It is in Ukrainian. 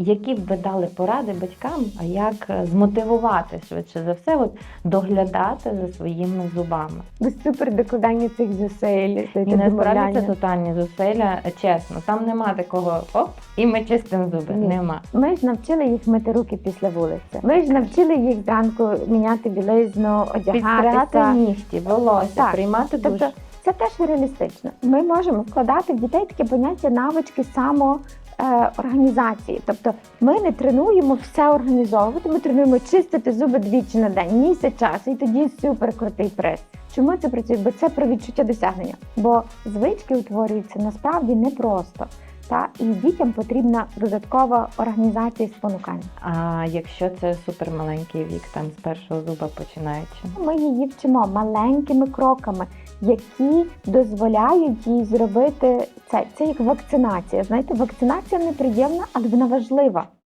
Які б ви дали поради батькам, а як е, змотивувати швидше за все, от доглядати за своїми зубами? Без супер докладання цих зусиль, І насправді це тотальні зусилля, е, чесно. Там нема такого оп, і ми чистимо зуби. Ні. Нема. Ми ж навчили їх мити руки після вулиці. Ми ж навчили їх зранку міняти білизну, одягатися. нігті, волосся, Так. приймати душ. Тобто це теж реалістично. Ми можемо вкладати в дітей таке поняття навички само. Е, Організації, тобто ми не тренуємо все організовувати. Ми тренуємо чистити зуби двічі на день, місяць часу, і тоді супер крутий прес. Чому це працює? Бо це про відчуття досягнення. Бо звички утворюються насправді непросто. Та і дітям потрібна додаткова організація спонукань. А якщо це супермаленький вік, там з першого зуба починаючи. Ми її вчимо маленькими кроками, які дозволяють їй зробити це. Це як вакцинація. Знаєте, вакцинація неприємна, але вона важлива.